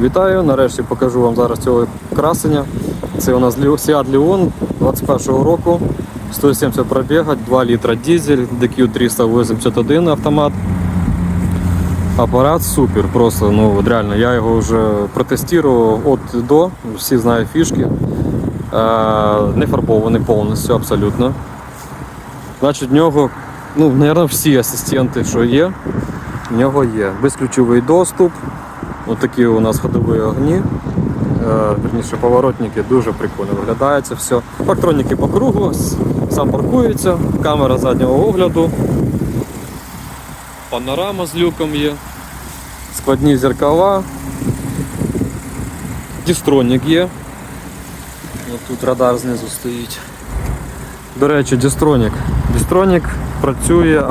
Вітаю! Нарешті покажу вам зараз цього красення. Це у нас Лі- Seat Leon 21-го року. 170 пробіга, 2 літра дизель, DQ381 автомат. Апарат супер, просто ну от реально. Я його вже протестував від до, всі знають фішки. Е, не фарбований повністю, абсолютно. Значить, в нього, ну, мабуть, всі асистенти, що є, в нього є. Безключовий доступ. Ось такі у нас ходові огні. Е, Верніше, поворотники дуже прикольно виглядає це все. Парктроніки по кругу, сам паркується, камера заднього огляду. Панорама з люком є. Складні зеркала. Дістронік є. Тут радар знизу стоїть. До речі, Дістронік. Дістронік працює,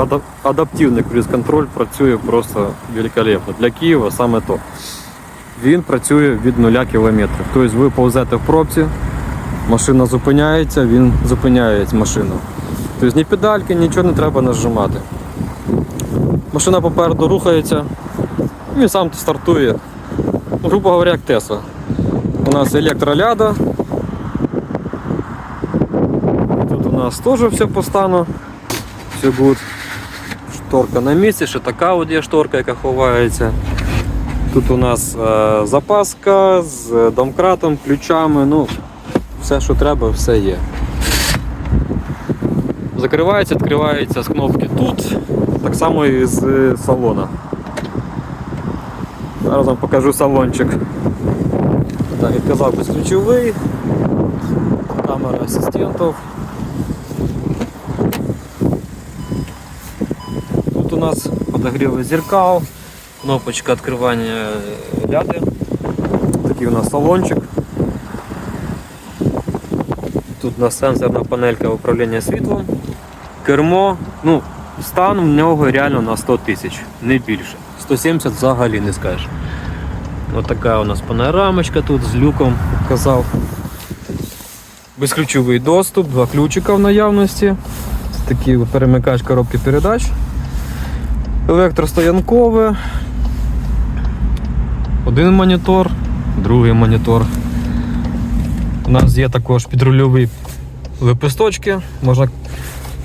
адаптивний круїз-контроль працює просто великолепно. Для Києва саме то. Він працює від 0 км. Тобто ви повзете в пробці, машина зупиняється, він зупиняє машину. Тобто ні педальки, нічого не треба нажимати. Машина попереду рухається, він сам стартує. Грубо говоря, як Тесла. У нас електроляда, Тут у нас теж все по стану. Все гуд. Шторка на місці, ще така от є шторка, яка ховається. Тут у нас е, запаска з домкратом, ключами, ну, все, що треба, все є. Закривається, відкривається з кнопки тут, так само і з е, салона. Зараз вам покажу салончик. Так, як казав, безключовий, камера асистентів. Тут у нас подогрівы зеркал, кнопочка открывания ляды. Такий у нас салончик. Тут у нас сенсорна панелька управління світлом. Кермо, ну, стан в нього реально на 100 тисяч, не більше. 170 взагалі не скажеш. Ось така у нас панорамочка тут з люком, як казав. Безключовий доступ, два ключика в наявності. Це такий перемикач коробки передач. Електростоянкове. Один монітор, другий монітор. У нас є також підрульові лепесточки. Можна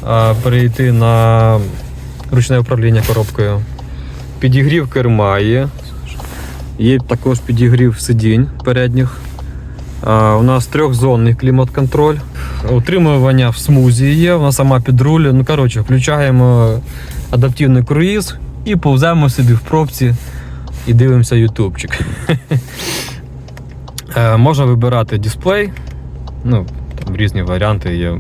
а, перейти на ручне управління коробкою. Підігрів керма є. Є також підігрів сидінь передніх. А, у нас трьохзонний клімат-контроль. Утримування в смузі є, вона сама під руль. Ну, коротше, включаємо адаптивний круїз і повземо собі в пробці і дивимося ютубчик. Е, Можна вибирати дисплей. Ну, там різні варіанти є.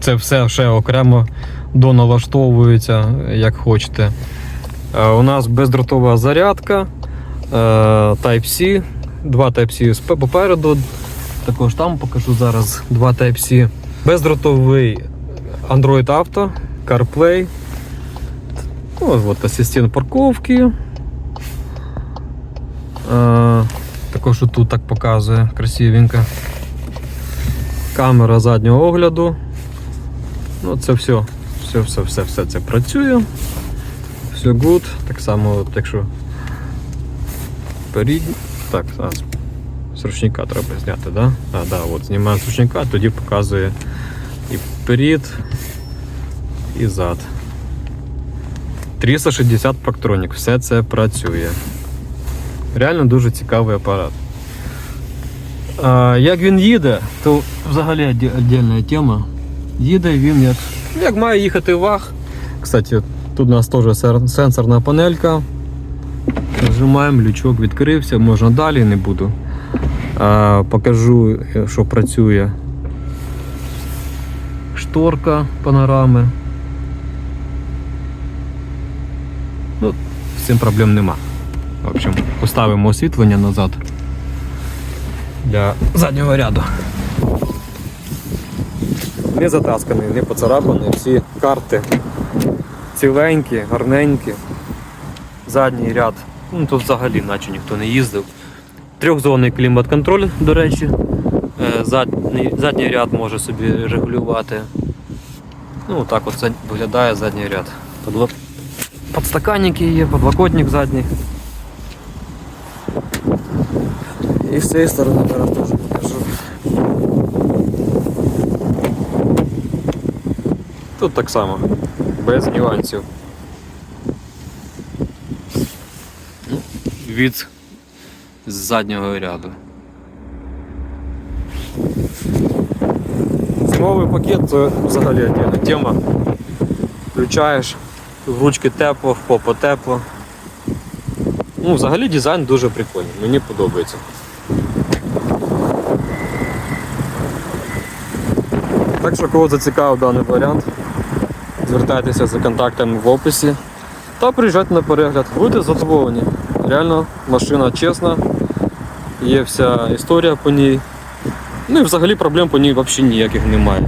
Це все ще окремо доналаштовується, як хочете. Е, У нас бездротова зарядка, е, Type-C, два Type-C попереду. Також там покажу зараз два Type-C. Бездротовий Android Auto, CarPlay. Ну, от асистент парковки. Також тут так показує красивенько. Камера заднього огляду. Ну, це все. Все, все, це працює. Все good. Так само, от, якщо перед... Так, зараз з ручника треба зняти, да? А, да, от знімаємо з ручника, тоді показує і перед, і зад. 360 Proctronic, все це працює. Реально дуже цікавий апарат. А, як він їде, то взагалі віддільна тема. Їде він як, як має їхати ваг. Кстати, тут у нас теж сенсорна панелька. Нажимаємо, лючок відкрився, можна далі, не буду. А, покажу, що працює. Шторка панорами. Ну, з цим проблем нема. В общем, поставимо освітлення назад для заднього ряду. Не затасканий, не поцарапаний, всі карти ціленькі, гарненькі. Задній ряд, ну тут взагалі наче ніхто не їздив. Трьохзонний клімат-контроль, до речі. Е, Задній, задній ряд може собі регулювати. Ну, так от виглядає задній ряд. Подла- Подстаканники є, подлокотник задній. І з цієї сторони зараз теж покажу. Тут так само, без нюансів. Ну, Від з заднього ряду. Зимовий пакет це взагалі отдельна тема. Включаєш, В ручки тепло, в попу тепло. Ну, взагалі дизайн дуже прикольний, мені подобається. Так що кого зацікавив даний варіант, звертайтеся за контактами в описі та приїжджайте на перегляд. Будете задоволені. Реально машина чесна, є вся історія по ній. Ну і взагалі проблем по ній взагалі ніяких немає.